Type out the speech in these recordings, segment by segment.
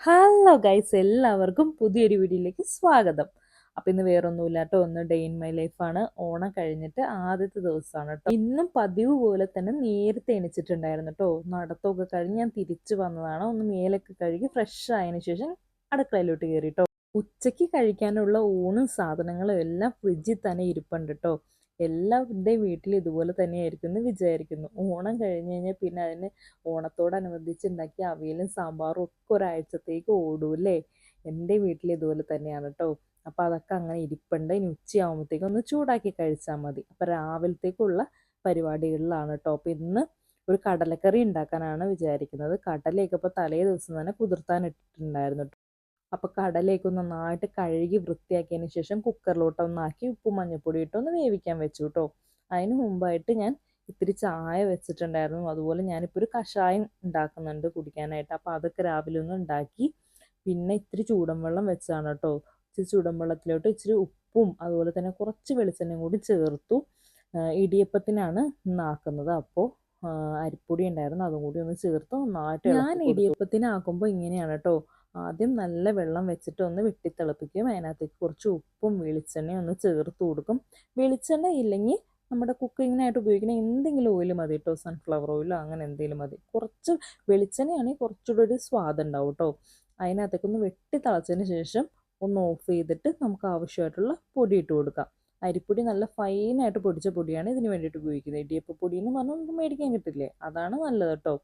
Hello guys എല്ലാവർക്കും പുതിയൊരു വീഡിയോയിലേക്ക് സ്വാഗതം. അപ്പം ഇന്ന് വേറൊന്നുമില്ല കേട്ടോ. ഒന്ന് ഡേ ഇൻ മൈ ലൈഫാണ് ഓണം കഴിഞ്ഞിട്ട് ആദ്യത്തെ ദിവസമാണ് കേട്ടോ. ഇന്നും പതിവ് പോലെ തന്നെ നേരത്തെ എണിച്ചിട്ടുണ്ടായിരുന്നു കേട്ടോ. നടത്തമൊക്കെ കഴിഞ്ഞ് ഞാൻ തിരിച്ചു വന്നതാണ്. ഒന്ന് മേലൊക്കെ കഴുകി ഫ്രഷ് ആയതിനു ശേഷം അടുക്കളയിലോട്ട് കയറി കേട്ടോ. ഉച്ചയ്ക്ക് കഴിക്കാനുള്ള ഊണും സാധനങ്ങളും എല്ലാം ഫ്രിഡ്ജിൽ തന്നെ ഇരിപ്പുണ്ട് കേട്ടോ. എല്ലാവരുടെയും വീട്ടിൽ ഇതുപോലെ തന്നെയായിരിക്കും എന്ന് വിചാരിക്കുന്നു. ഓണം കഴിഞ്ഞ് കഴിഞ്ഞാൽ പിന്നെ അതിന് ഓണത്തോടനുബന്ധിച്ച് ഉണ്ടാക്കിയ അവിയലും സാമ്പാറും ഒക്കെ ഒരാഴ്ചത്തേക്ക് ഓടും അല്ലേ? എന്റെ വീട്ടിൽ ഇതുപോലെ തന്നെയാണ് കേട്ടോ അപ്പോൾ അതൊക്കെ അങ്ങനെ ഇരിപ്പുണ്ട്. ഇനി ഉച്ചയാകുമ്പോഴത്തേക്കും ഒന്ന് ചൂടാക്കി കഴിച്ചാൽ മതി. അപ്പോൾ രാവിലത്തേക്കുള്ള പരിപാടികളിലാണ് കേട്ടോ അപ്പോൾ ഇന്ന് ഒരു കടലക്കറി ഉണ്ടാക്കാനാണ് വിചാരിക്കുന്നത്. കടലയൊക്കെ ഇപ്പോൾ തലേ ദിവസം തന്നെ കുതിർത്താൻ ഇട്ടിട്ടുണ്ടായിരുന്നു അപ്പോൾ കടലയൊക്കെ നന്നായിട്ട് കഴുകി വൃത്തിയാക്കിയതിന് ശേഷം കുക്കറിലോട്ട് ഒന്നാക്കി ഉപ്പും മഞ്ഞൾപ്പൊടി ഇട്ടൊന്ന് വേവിക്കാൻ വെച്ചു കേട്ടോ അതിന് മുമ്പായിട്ട് ഞാൻ ഇത്തിരി ചായ വെച്ചിട്ടുണ്ടായിരുന്നു. അതുപോലെ ഞാനിപ്പോൾ ഒരു കഷായം ഉണ്ടാക്കുന്നുണ്ട് കുടിക്കാനായിട്ട്. അപ്പോൾ അതൊക്കെ രാവിലെ ഒന്ന് ഉണ്ടാക്കി പിന്നെ ഇത്തിരി ചൂടൻവെള്ളം വെച്ചാണ് കേട്ടോ ഇച്ചിരി ചൂടൻവെള്ളത്തിലോട്ട് ഇച്ചിരി ഉപ്പും അതുപോലെ തന്നെ കുറച്ച് വെളിച്ചെണ്ണയും കൂടി ചേർത്തു. ഇടിയപ്പത്തിനാണ് ഇന്നാക്കുന്നത് അപ്പോൾ അരിപ്പൊടി ഉണ്ടായിരുന്നു. അതും കൂടി ഒന്ന് ചേർത്ത് നന്നായിട്ട് ഞാൻ ഇടിയപ്പത്തിനാക്കുമ്പോൾ ഇങ്ങനെയാണ് കേട്ടോ ആദ്യം നല്ല വെള്ളം വെച്ചിട്ട് ഒന്ന് വെട്ടിത്തിളപ്പിക്കും. അതിനകത്തേക്ക് കുറച്ച് ഉപ്പും വെളിച്ചെണ്ണയും ഒന്ന് ചേർത്ത് കൊടുക്കും. വെളിച്ചെണ്ണ ഇല്ലെങ്കിൽ നമ്മുടെ കുക്കിങ്ങിനായിട്ട് ഉപയോഗിക്കുന്ന എന്തെങ്കിലും ഓയിൽ മതി കേട്ടോ സൺഫ്ലവർ ഓയിലോ അങ്ങനെ എന്തെങ്കിലും മതി. കുറച്ച് വെളിച്ചെണ്ണയാണെങ്കിൽ കുറച്ചുകൂടി ഒരു സ്വാദ് ഉണ്ടാവും കേട്ടോ അതിനകത്തേക്ക് ഒന്ന് വെട്ടി തിളച്ചതിന് ശേഷം ഒന്ന് ഓഫ് ചെയ്തിട്ട് നമുക്ക് ആവശ്യമായിട്ടുള്ള പൊടി ഇട്ട് കൊടുക്കാം. അരിപ്പൊടി നല്ല ഫൈനായിട്ട് പൊടിച്ച പൊടിയാണ് ഇതിന് വേണ്ടിയിട്ട് ഉപയോഗിക്കുന്നത്. ഇടിയപ്പ പൊടി എന്ന് പറഞ്ഞാൽ നമുക്ക് മേടിക്കാൻ കിട്ടില്ലേ? അതാണ് നല്ലത് കേട്ടോ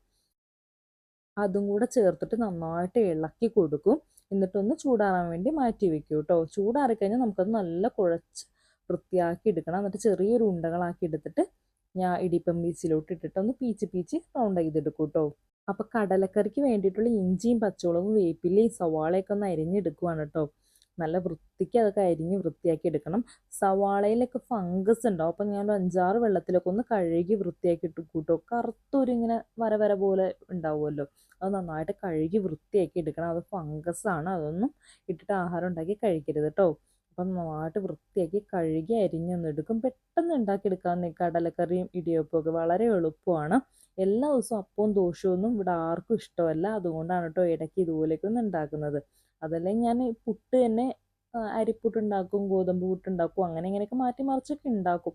അതും കൂടെ ചേർത്തിട്ട് നന്നായിട്ട് ഇളക്കി കൊടുക്കും. എന്നിട്ടൊന്ന് ചൂടാറാൻ വേണ്ടി മാറ്റി വെക്കും കേട്ടോ ചൂടാറിക്കഴിഞ്ഞാൽ നമുക്കത് നല്ല കുഴച്ച് വൃത്തിയാക്കി എടുക്കണം. എന്നിട്ട് ചെറിയൊരു ഉണ്ടകളാക്കി എടുത്തിട്ട് ഞാൻ ഇടിപ്പം ബീച്ചിലോട്ട് ഇട്ടിട്ട് ഒന്ന് പീച്ച് പീച്ച് റൗണ്ട് ചെയ്തെടുക്കും കേട്ടോ അപ്പോൾ കടലക്കറിക്ക് വേണ്ടിയിട്ടുള്ള ഇഞ്ചിയും പച്ചമുളകും വേപ്പിലയും സവാളയൊക്കെ ഒന്ന് അരിഞ്ഞെടുക്കുവാണ് കേട്ടോ നല്ല വൃത്തിക്ക് അതൊക്കെ അരിഞ്ഞ് വൃത്തിയാക്കി എടുക്കണം. സവാളയിലൊക്കെ ഫംഗസ് ഉണ്ടാവും അപ്പം ഞാൻ അഞ്ചാറ് വെള്ളത്തിലൊക്കെ ഒന്ന് കഴുകി വൃത്തിയാക്കി ഇട്ട് കൂട്ടോ. കറുത്തൊരു ഇങ്ങനെ വര വര പോലെ ഉണ്ടാവുമല്ലോ. അത് നന്നായിട്ട് കഴുകി വൃത്തിയാക്കി എടുക്കണം. അത് ഫംഗസാണ് അതൊന്നും ഇട്ടിട്ട് ആഹാരം ഉണ്ടാക്കി കഴിക്കരുത് കേട്ടോ അപ്പം നന്നായിട്ട് വൃത്തിയാക്കി കഴുകി അരിഞ്ഞൊന്ന് എടുക്കും. പെട്ടെന്ന് ഉണ്ടാക്കിയെടുക്കാവുന്ന കടലക്കറിയും ഇടിയപ്പമൊക്കെ വളരെ എളുപ്പമാണ്. എല്ലാ ദിവസവും അപ്പവും ദോഷമൊന്നും ഇവിടെ ആർക്കും ഇഷ്ടമല്ല. അതുകൊണ്ടാണ് കേട്ടോ ഇടയ്ക്ക് ഇതുപോലെയൊക്കെ ഒന്ന് ഉണ്ടാക്കുന്നത്. അതല്ലെങ്കിൽ ഞാൻ പുട്ട് തന്നെ അരിപ്പുട്ട് ഉണ്ടാക്കും ഗോതമ്പ് പുട്ട് ഉണ്ടാക്കും അങ്ങനെ ഇങ്ങനെയൊക്കെ മാറ്റി മറിച്ചൊക്കെ ഉണ്ടാക്കും.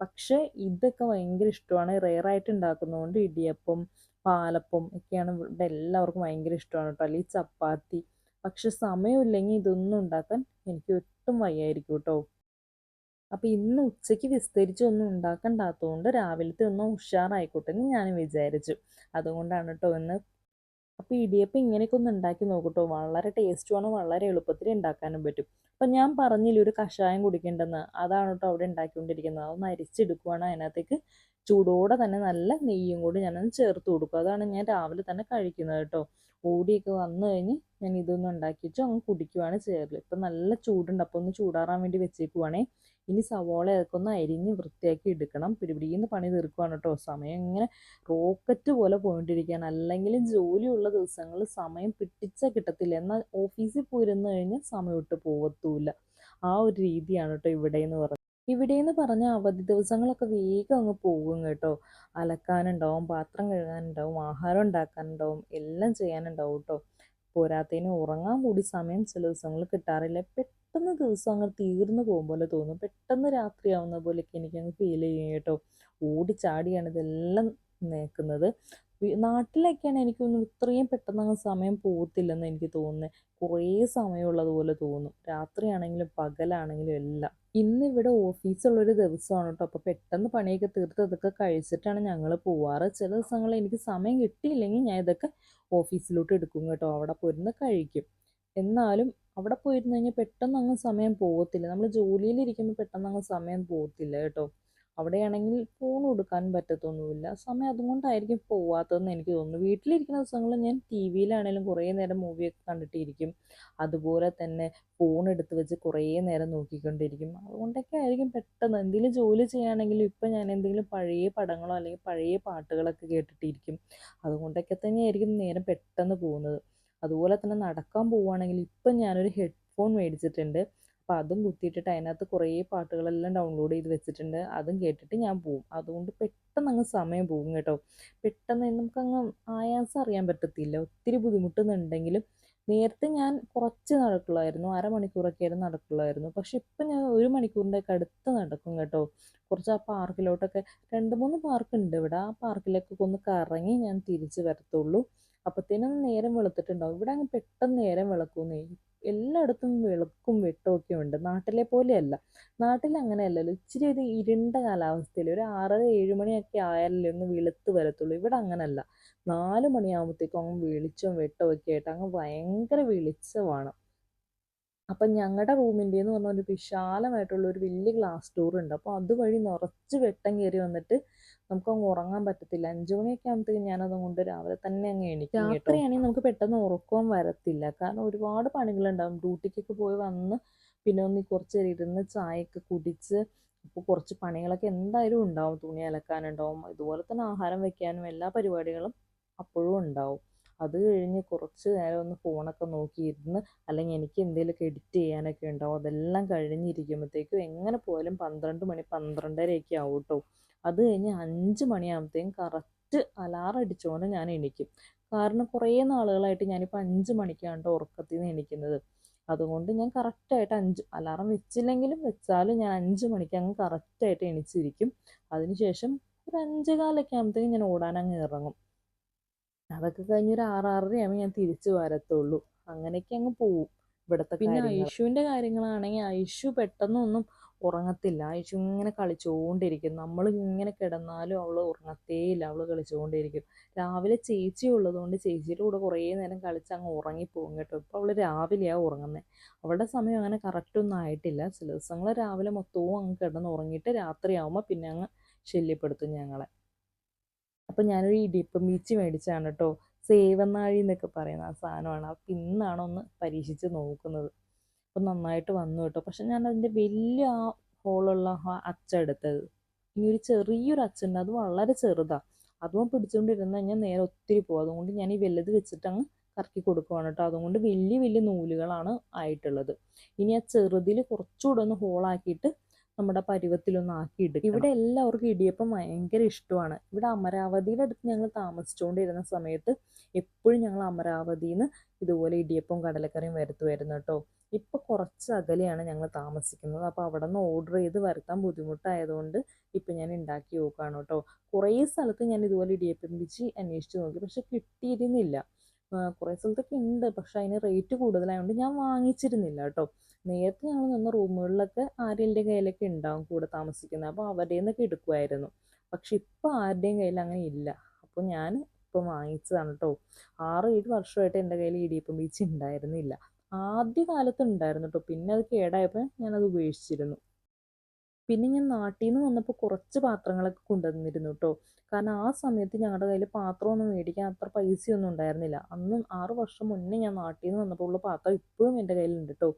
പക്ഷേ ഇതൊക്കെ ഭയങ്കര ഇഷ്ടമാണ്. റെയറായിട്ട് ഉണ്ടാക്കുന്നതുകൊണ്ട് ഇടിയപ്പം പാലപ്പം ഒക്കെയാണ് ഇവിടെ എല്ലാവർക്കും ഭയങ്കര ഇഷ്ടമാണ് കേട്ടോ. അല്ലെങ്കിൽ ചപ്പാത്തി. പക്ഷെ സമയമില്ലെങ്കിൽ ഇതൊന്നും ഉണ്ടാക്കാൻ എനിക്ക് ഒട്ടും വയ്യായിരിക്കും കേട്ടോ. അപ്പോൾ ഇന്ന് ഉച്ചയ്ക്ക് വിസ്തരിച്ച് ഒന്നും ഉണ്ടാക്കണ്ടാത്തതുകൊണ്ട് രാവിലത്തെ ഒന്ന് ഉഷാറായിക്കോട്ടെ എന്ന് ഞാൻ വിചാരിച്ചു. അതുകൊണ്ടാണ് കേട്ടോ ഇന്ന് അപ്പോൾ ഇടിയപ്പം ഇങ്ങനെയൊക്കെ ഒന്ന് ഉണ്ടാക്കി നോക്കട്ടോ. വളരെ ടേസ്റ്റുമാണ് വളരെ എളുപ്പത്തിൽ ഉണ്ടാക്കാനും പറ്റും. അപ്പം ഞാൻ പറഞ്ഞില്ല ഒരു കഷായം കുടിക്കേണ്ടെന്ന്. അതാണ് കേട്ടോ അവിടെ ഉണ്ടാക്കിക്കൊണ്ടിരിക്കുന്നത്. അതൊന്ന് അരിച്ചെടുക്കുവാണ് അതിനകത്തേക്ക്. ചൂടോടെ തന്നെ നല്ല നെയ്യും കൂടി ഞാനൊന്ന് ചേർത്ത് കൊടുക്കും. അതാണ് ഞാൻ രാവിലെ തന്നെ കഴിക്കുന്നത് കേട്ടോ. ഓടിയൊക്കെ വന്നു കഴിഞ്ഞ് ഞാൻ ഇതൊന്നും ഉണ്ടാക്കിയിട്ട് അങ്ങ് കുടിക്കുവാണ് ചെയ്യാറ്. ഇപ്പം നല്ല ചൂടുണ്ട്. അപ്പോൾ ഒന്ന് ചൂടാറാൻ വേണ്ടി വെച്ചേക്കുവാണേ. ഇനി സവോള അതൊക്കെ ഒന്ന് അരിഞ്ഞ് വൃത്തിയാക്കി എടുക്കണം. പിടിപിടിന്ന് പണി തീർക്കുവാണ് കേട്ടോ. സമയം ഇങ്ങനെ റോക്കറ്റ് പോലെ പോയിട്ടിരിക്കുകയാണ് അല്ലെങ്കിൽ ജോലിയുള്ള ദിവസങ്ങളിൽ സമയം പിടിച്ചാൽ കിട്ടത്തില്ല. എന്നാൽ ഓഫീസിൽ പോയിരുന്നു കഴിഞ്ഞാൽ സമയം ഇട്ട് പോകത്തുമില്ല ആ ഒരു രീതിയാണ് കേട്ടോ ഇവിടെ എന്ന് പറയുന്നത്. ഇവിടെ എന്ന് പറഞ്ഞാൽ അവധി ദിവസങ്ങളൊക്കെ വേഗം അങ്ങ് പോകും കേട്ടോ. അലക്കാനുണ്ടാവും പാത്രം കഴുകാനുണ്ടാവും ആഹാരം ഉണ്ടാക്കാനുണ്ടാവും എല്ലാം ചെയ്യാനുണ്ടാവും കേട്ടോ. പോരാത്തതിന് ഉറങ്ങാൻ കൂടി സമയം ചില ദിവസങ്ങളിൽ കിട്ടാറില്ല. പെട്ടെന്ന് ദിവസം അങ്ങ് തീർന്നു പോകും പോലെ തോന്നും. പെട്ടെന്ന് രാത്രിയാവുന്ന പോലെയൊക്കെ എനിക്കങ്ങ് ഫീൽ ചെയ്യും കേട്ടോ. ഓടിച്ചാടിയാണ് ഇതെല്ലാം നിൽക്കുന്നത്. നാട്ടിലൊക്കെയാണ് എനിക്കൊന്നും ഇത്രയും പെട്ടെന്ന് അങ്ങ് സമയം പോകത്തില്ലെന്ന് എനിക്ക് തോന്നുന്നത് കുറേ സമയമുള്ളതുപോലെ തോന്നും. രാത്രിയാണെങ്കിലും പകലാണെങ്കിലും എല്ലാം. ഇന്ന് ഇവിടെ ഓഫീസുള്ളൊരു ദിവസമാണ് കേട്ടോ. അപ്പോൾ പെട്ടെന്ന് പണിയൊക്കെ തീർത്ത് ഇതൊക്കെ കഴിച്ചിട്ടാണ് ഞങ്ങൾ പോവാറ്. ചില ദിവസങ്ങളിൽ എനിക്ക് സമയം കിട്ടിയില്ലെങ്കിൽ ഞാൻ ഇതൊക്കെ ഓഫീസിലോട്ട് എടുക്കും കേട്ടോ. അവിടെ പോയിരുന്ന് കഴിക്കും. എന്നാലും അവിടെ പോയിരുന്നു കഴിഞ്ഞാൽ പെട്ടെന്ന് അങ്ങ് സമയം പോകത്തില്ല നമ്മൾ ജോലിയിലിരിക്കുമ്പോൾ പെട്ടെന്ന് അങ്ങ് സമയം പോകത്തില്ല കേട്ടോ. അവിടെയാണെങ്കിൽ ഫോൺ കൊടുക്കാൻ പറ്റത്തൊന്നുമില്ല. സമയം അതുകൊണ്ടായിരിക്കും പോവാത്തതെന്ന് എനിക്ക് തോന്നുന്നു. വീട്ടിലിരിക്കുന്ന ദിവസങ്ങളിൽ ഞാൻ ടി വിയിലാണെങ്കിലും കുറേ നേരം മൂവിയൊക്കെ കണ്ടിട്ടിരിക്കും. അതുപോലെ തന്നെ ഫോൺ എടുത്ത് വെച്ച് കുറേ നേരം നോക്കിക്കൊണ്ടിരിക്കും. അതുകൊണ്ടൊക്കെ ആയിരിക്കും പെട്ടെന്ന് എന്തെങ്കിലും ജോലി ചെയ്യുകയാണെങ്കിലും ഇപ്പം ഞാൻ എന്തെങ്കിലും പഴയ പടങ്ങളോ അല്ലെങ്കിൽ പഴയ പാട്ടുകളൊക്കെ കേട്ടിട്ടിരിക്കും. അതുകൊണ്ടൊക്കെ തന്നെയായിരിക്കും നേരം പെട്ടെന്ന് പോകുന്നത്. അതുപോലെ തന്നെ നടക്കാൻ പോവുകയാണെങ്കിൽ ഇപ്പം ഞാനൊരു ഹെഡ്ഫോൺ മേടിച്ചിട്ടുണ്ട്. അപ്പോൾ അതും കുത്തിയിട്ടിട്ട് അതിനകത്ത് കുറേ പാട്ടുകളെല്ലാം ഡൗൺലോഡ് ചെയ്ത് വെച്ചിട്ടുണ്ട്. അതും കേട്ടിട്ട് ഞാൻ പോവും. അതുകൊണ്ട് പെട്ടെന്ന് അങ്ങ് സമയം പോകും കേട്ടോ. പെട്ടെന്ന് നമുക്കങ്ങ് ആയാസം അറിയാൻ പറ്റത്തില്ല. ഒത്തിരി ബുദ്ധിമുട്ടുന്നുണ്ടെങ്കിലും നേരത്തെ ഞാൻ കുറച്ച് നടക്കുള്ളായിരുന്നു. അരമണിക്കൂറൊക്കെ ആയിരുന്നു നടക്കുള്ളായിരുന്നു. പക്ഷെ ഇപ്പം ഞാൻ ഒരു മണിക്കൂറിന്റെ അടുത്ത് നടക്കും കേട്ടോ. കുറച്ച് ആ പാർക്കിലോട്ടൊക്കെ രണ്ട് മൂന്ന് പാർക്ക് ഉണ്ട് ഇവിടെ. ആ പാർക്കിലേക്കൊക്കെ ഒന്ന് കറങ്ങി ഞാൻ തിരിച്ച് വരത്തുള്ളൂ. അപ്പത്തേനും നേരം വെളുത്തിട്ടുണ്ടാവും. ഇവിടെ അങ്ങ് പെട്ടെന്ന് നേരം വെളുക്കുന്നേ എല്ലായിടത്തും വെളുക്കും വെട്ടമൊക്കെ ഉണ്ട്. നാട്ടിലെ പോലെയല്ല. നാട്ടിൽ അങ്ങനെയല്ലല്ലോ. ഇച്ചിരി ഒരു ഇരുണ്ട കാലാവസ്ഥയിൽ ഒരു ആറര ഏഴ് മണിയൊക്കെ ആയാലല്ലേ ഒന്ന് വെളുത്ത് വരത്തുള്ളൂ. ഇവിടെ അങ്ങനല്ല. നാല് മണിയാകുമ്പോഴത്തേക്കും അങ്ങ് വെളിച്ചം വെട്ടം ഒക്കെ ആയിട്ട് അങ്ങ് ഭയങ്കര വെളിച്ചമാണ്. അപ്പം ഞങ്ങളുടെ റൂമിന്റെ എന്ന് പറഞ്ഞ ഒരു വിശാലമായിട്ടുള്ള ഒരു വലിയ ഗ്ലാസ് ഡോർ ഉണ്ട്. അപ്പോൾ അതുവഴി നിറച്ച് വെട്ടം കയറി വന്നിട്ട് നമുക്ക് അങ്ങ് ഉറങ്ങാൻ പറ്റത്തില്ല. അഞ്ചു മണിയൊക്കെ ആകുമ്പോഴത്തേക്കും ഞാനത് കൊണ്ട് രാവിലെ തന്നെ അങ്ങ് എണീക്കും രാത്രിയാണെങ്കിൽ നമുക്ക് പെട്ടെന്ന് ഉറക്കം വരത്തില്ല. കാരണം ഒരുപാട് പണികളുണ്ടാവും. ഡ്യൂട്ടിക്കൊക്കെ പോയി വന്ന് പിന്നെ ഒന്ന് കുറച്ച് നേരം ഇരുന്ന് ചായയൊക്കെ കുടിച്ച് അപ്പോൾ കുറച്ച് പണികളൊക്കെ എന്തായാലും ഉണ്ടാവും. തുണി അലക്കാനുണ്ടാവും. ഇതുപോലെ തന്നെ ആഹാരം വെക്കാനും എല്ലാ പരിപാടികളും അപ്പോഴും ഉണ്ടാവും. അത് കഴിഞ്ഞ് കുറച്ച് നേരം ഒന്ന് ഫോണൊക്കെ നോക്കിയിരുന്ന് അല്ലെങ്കിൽ എനിക്ക് എന്തെങ്കിലുമൊക്കെ എഡിറ്റ് ചെയ്യാനൊക്കെ ഉണ്ടാവും അതെല്ലാം കഴിഞ്ഞിരിക്കുമ്പോഴത്തേക്കും എങ്ങനെ പോയാലും പന്ത്രണ്ട് മണി പന്ത്രണ്ടരയൊക്കെ ആവും കേട്ടോ. അത് കഴിഞ്ഞ് അഞ്ച് മണിയാകുമ്പോഴത്തേക്കും കറക്റ്റ് അലാറം അടിച്ചുകൊണ്ട് ഞാൻ എണീക്കും. കാരണം കുറേ നാളുകളായിട്ട് ഞാനിപ്പോൾ അഞ്ച് മണിക്കാണ് ഉറക്കത്തിൽ നിന്ന് എണീക്കുന്നത്. അതുകൊണ്ട് ഞാൻ കറക്റ്റായിട്ട് അഞ്ച് അലാറം വെച്ചില്ലെങ്കിലും വെച്ചാലും ഞാൻ അഞ്ച് മണിക്ക് അങ്ങ് കറക്റ്റായിട്ട് എണീച്ചിരിക്കും. അതിനുശേഷം ഒരു അഞ്ച് കാലൊക്കെ ആകുമ്പോഴത്തേക്കും ഞാൻ ഓടാനങ്ങ് ഇറങ്ങും. അതൊക്കെ കഴിഞ്ഞ് ഒരു ആറാറരയാകുമ്പോൾ ഞാൻ തിരിച്ചു വരത്തുള്ളൂ. അങ്ങനെയൊക്കെ അങ്ങ് പോവും. ഇവിടുത്തെ പിന്നെ ഐഷുവിന്റെ കാര്യങ്ങളാണെങ്കിൽ ഐഷു പെട്ടെന്നൊന്നും ഉറങ്ങത്തില്ല. ഐഷു ഇങ്ങനെ കളിച്ചുകൊണ്ടിരിക്കും നമ്മൾ ഇങ്ങനെ കിടന്നാലും അവൾ ഉറങ്ങത്തേയില്ല. അവൾ കളിച്ചുകൊണ്ടിരിക്കും രാവിലെ ചേച്ചി ഉള്ളതുകൊണ്ട് ചേച്ചിയുടെ കൂടെ കുറേ നേരം കളിച്ച് അങ്ങ് ഉറങ്ങിപ്പോകും കേട്ടോ. ഇപ്പോൾ അവൾ രാവിലെയാണ് ഉറങ്ങുന്നത് അവളുടെ സമയം അങ്ങനെ കറക്റ്റൊന്നും ആയിട്ടില്ല. ചില ദിവസങ്ങൾ രാവിലെ മൊത്തവും അങ്ങ് കിടന്ന് ഉറങ്ങിയിട്ട് രാത്രിയാവുമ്പോൾ പിന്നെ അങ്ങ് ശല്യപ്പെടുത്തും ഞങ്ങളെ. അപ്പം ഞാനൊരു ഇടിയപ്പം മീച്ചി മേടിച്ചാണ് കേട്ടോ. സേവനാഴി എന്നൊക്കെ പറയുന്ന ആ സാധനമാണ്. അപ്പം ഇന്നാണ് ഒന്ന് പരീക്ഷിച്ച് നോക്കുന്നത്. അപ്പം നന്നായിട്ട് വന്നു കേട്ടോ. പക്ഷെ ഞാൻ അതിന്റെ വലിയ ആ ഹോളുള്ള ആ അച്ച എടുത്തത്. ഇനി ഒരു ചെറിയൊരു അച്ചുണ്ട് അത് വളരെ ചെറുതാണ് അതും പിടിച്ചുകൊണ്ടിരുന്ന ഞാൻ നേരെ ഒത്തിരി പോകും അതുകൊണ്ട് ഞാൻ ഈ വലുത് വെച്ചിട്ട് അങ്ങ് കറക്കി കൊടുക്കുവാണ് കേട്ടോ. അതുകൊണ്ട് വലിയ വലിയ നൂലുകളാണ് ആയിട്ടുള്ളത്. ഇനി ആ ചെറുതിൽ കുറച്ചുകൂടെ ഒന്ന് ഹോളാക്കിയിട്ട് നമ്മുടെ പരുവത്തിലൊന്ന് ആക്കിയെടുക്കും ഇവിടെ എല്ലാവർക്കും ഇടിയപ്പം ഭയങ്കര ഇഷ്ടമാണ്. ഇവിടെ അമരാവതിയുടെ അടുത്ത് ഞങ്ങൾ താമസിച്ചുകൊണ്ടിരുന്ന സമയത്ത് എപ്പോഴും ഞങ്ങൾ അമരാവതിയിൽ നിന്ന് ഇതുപോലെ ഇടിയപ്പം കടലക്കറിയും വരുത്തുമായിരുന്നു കേട്ടോ. ഇപ്പോൾ കുറച്ച് അകലെയാണ് ഞങ്ങൾ താമസിക്കുന്നത്. അപ്പോൾ അവിടെ നിന്ന് ഓർഡർ ചെയ്ത് വരുത്താൻ ബുദ്ധിമുട്ടായതുകൊണ്ട് ഇപ്പൊ ഞാൻ ഉണ്ടാക്കി നോക്കുകയാണ് കേട്ടോ. കുറേ സ്ഥലത്ത് ഞാൻ ഇതുപോലെ ഇടിയപ്പം പിച്ചി അന്വേഷിച്ച് നോക്കി. പക്ഷെ കിട്ടിയിരുന്നില്ല. കുറേ സ്ഥലത്തൊക്കെ ഉണ്ട്. പക്ഷെ അതിന് റേറ്റ് കൂടുതലായതുകൊണ്ട് ഞാൻ വാങ്ങിച്ചിരുന്നില്ല കേട്ടോ. നേരത്തെ ഞങ്ങൾ നിന്ന റൂമുകളിലൊക്കെ ആരെങ്കിലും കയ്യിലൊക്കെ ഉണ്ടാവും കൂടെ താമസിക്കുന്നത് അപ്പോൾ അവരുടെ നിന്നൊക്കെ എടുക്കുമായിരുന്നു പക്ഷെ ഇപ്പോൾ ആരുടെയും കയ്യിൽ അങ്ങനെ ഇല്ല. അപ്പോൾ ഞാൻ ഇപ്പം വാങ്ങിച്ചതാണ് കേട്ടോ ആറ് ഏഴ് വർഷമായിട്ട് എന്റെ കയ്യിൽ ഇടിയപ്പം ബീച്ച് ഉണ്ടായിരുന്നില്ല ആദ്യ കാലത്ത് ഉണ്ടായിരുന്നു കേട്ടോ പിന്നെ അത് കേടായപ്പോൾ ഞാനത് ഉപേക്ഷിച്ചിരുന്നു. പിന്നെ ഞാൻ നാട്ടിൽ നിന്ന് വന്നപ്പോൾ കുറച്ച് പാത്രങ്ങളൊക്കെ കൊണ്ടുവന്നിരുന്നു കേട്ടോ കാരണം ആ സമയത്ത് ഞങ്ങളുടെ കയ്യിൽ പാത്രമൊന്നും മേടിക്കാൻ അത്ര പൈസയൊന്നും ഉണ്ടായിരുന്നില്ല. അന്ന് ആറ് വർഷം മുന്നേ ഞാൻ നാട്ടിൽ നിന്ന് വന്നപ്പോൾ ഉള്ള പാത്രം ഇപ്പോഴും എന്റെ കയ്യിലുണ്ട് കേട്ടോ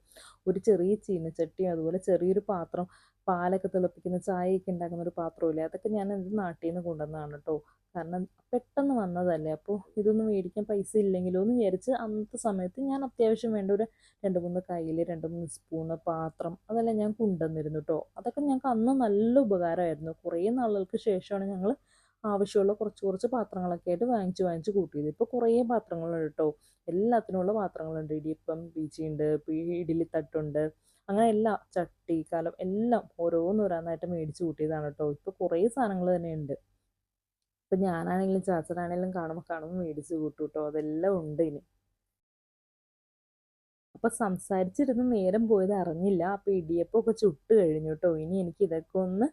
ഒരു ചെറിയ ചീനച്ചട്ടി അതുപോലെ ചെറിയൊരു പാത്രം പാലൊക്കെ തിളപ്പിക്കുന്ന ചായയൊക്കെ ഉണ്ടാക്കുന്ന ഒരു പാത്രമില്ലേ അതൊക്കെ ഞാൻ എന്റെ നാട്ടിൽ നിന്ന് കൊണ്ടുവന്നതാണ് കേട്ടോ കാരണം പെട്ടെന്ന് വന്നതല്ലേ. അപ്പോൾ ഇതൊന്നും മേടിക്കാൻ പൈസ ഇല്ലെങ്കിലോ എന്ന് വിചാരിച്ച് അന്നത്തെ സമയത്ത് ഞാൻ അത്യാവശ്യം വേണ്ട ഒരു രണ്ട് മൂന്ന് കയ്യിൽ രണ്ട് മൂന്ന് സ്പൂണ് പാത്രം അതെല്ലാം ഞാൻ കൊണ്ടുവന്നിരുന്നു കേട്ടോ അതൊക്കെ ഞങ്ങൾക്ക് അന്ന് നല്ല ഉപകാരമായിരുന്നു. കുറേ നാളുകൾക്ക് ശേഷമാണ് ഞങ്ങൾ ആവശ്യമുള്ള കുറച്ച് കുറച്ച് പാത്രങ്ങളൊക്കെ ആയിട്ട് വാങ്ങിച്ച് വാങ്ങിച്ച് കൂട്ടിയത്. ഇപ്പോൾ കുറേ പാത്രങ്ങളുണ്ട് കേട്ടോ എല്ലാത്തിനുമുള്ള പാത്രങ്ങളുണ്ട്. ഇടിയപ്പം ബീച്ചിയുണ്ട് ഇഡ്ഡലി തട്ടുണ്ട് അങ്ങനെ എല്ലാ ചട്ടി കലം എല്ലാം ഓരോന്നോരോന്നായിട്ട് മേടിച്ച് കൂട്ടിയതാണ് കേട്ടോ ഇപ്പോൾ കുറേ സാധനങ്ങൾ തന്നെ ഇപ്പം ഞാനാണെങ്കിലും ചാച്ചനാണെങ്കിലും കാണുമ്പോൾ കാണുമ്പോൾ മേടിച്ച് കൂട്ടും കേട്ടോ അതെല്ലാം ഉണ്ട് ഇനി. അപ്പോൾ സംസാരിച്ചിരുന്ന് നേരം പോയത് അറിഞ്ഞില്ല അപ്പോൾ ഇടിയപ്പമൊക്കെ ചുട്ട് കഴിഞ്ഞു കേട്ടോ ഇനി എനിക്ക് ഇതൊക്കെ ഒന്ന്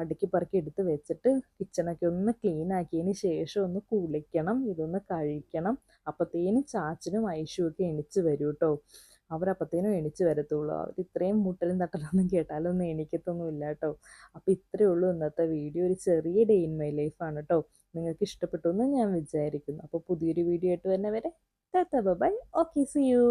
അടുക്കി പറക്കി എടുത്ത് വെച്ചിട്ട് കിച്ചണൊക്കെ ഒന്ന് ക്ലീൻ ആക്കിയതിന് ശേഷം ഒന്ന് കുളിക്കണം ഇതൊന്ന് കഴിക്കണം. അപ്പത്തേനും ചാച്ചനും ഐശുവൊക്കെ എണിച്ച് വരും കേട്ടോ അവരപ്പത്തേനും എണിച്ച് വരത്തുള്ളൂ. അവർ ഇത്രയും മുട്ടലും തട്ടലൊന്നും കേട്ടാലൊന്നും എണിക്കത്തൊന്നുമില്ല കേട്ടോ അപ്പോൾ ഇത്രയേ ഉള്ളൂ ഇന്നത്തെ വീഡിയോ. ഒരു ചെറിയ ഡേ ഇൻ മൈ ലൈഫാണ് കേട്ടോ നിങ്ങൾക്ക് ഇഷ്ടപ്പെട്ടു എന്ന് ഞാൻ വിചാരിക്കുന്നു. അപ്പോൾ പുതിയൊരു വീഡിയോ ആയിട്ട് തന്നെ വരെ ബൈ ഓക്കെ സി യു